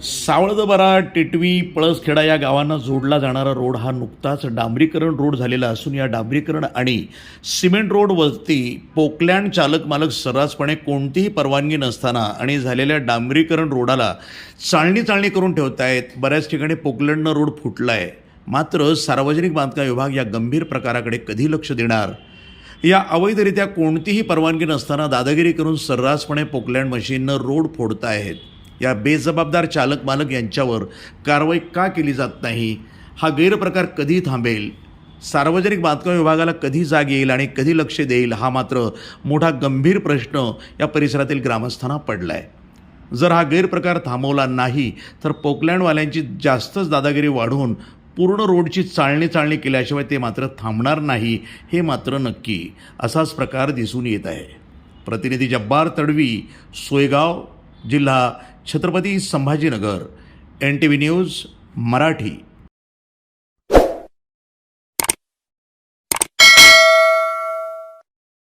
सावळदबरा टिटवी पळसखेडा या गावांना जोडला जाणारा रोड हा नुकताच डांबरीकरण रोड झालेला असून या डांबरीकरण आणि सिमेंट रोडवरती पोकलँड चालक मालक सर्रासपणे कोणतीही परवानगी नसताना आणि झालेल्या डांबरीकरण रोडाला चालणी चालणी करून आहेत. बऱ्याच ठिकाणी पोकलँडनं रोड फुटला आहे मात्र सार्वजनिक बांधकाम विभाग या गंभीर प्रकाराकडे कधी लक्ष देणार? या अवैधरित्या कोणतीही परवानगी नसताना दादागिरी करून सर्रासपणे पोकलँड मशीननं रोड फोडताहेत या बेजबाबदार चालक मालक यांच्यावर कारवाई का केली जात नाही? हा गैरप्रकार कधी थांबेल? सार्वजनिक बांधकाम विभागाला कधी जाग येईल आणि कधी लक्ष देईल? हा मात्र मोठा गंभीर प्रश्न या परिसरातील ग्रामस्थांना पडला आहे जर हा गैरप्रकार थांबवला नाही तर पोकलँडवाल्यांची जास्तच दादागिरी वाढवून पूर्ण रोडची चालणी चालणी केल्याशिवाय ते मात्र थांबणार नाही हे मात्र नक्की. असाच प्रकार दिसून येत आहे. प्रतिनिधी जब्बार तडवी सोयगाव जिल्हा Chhatrapati Sambhajinagar N T V news Marathi.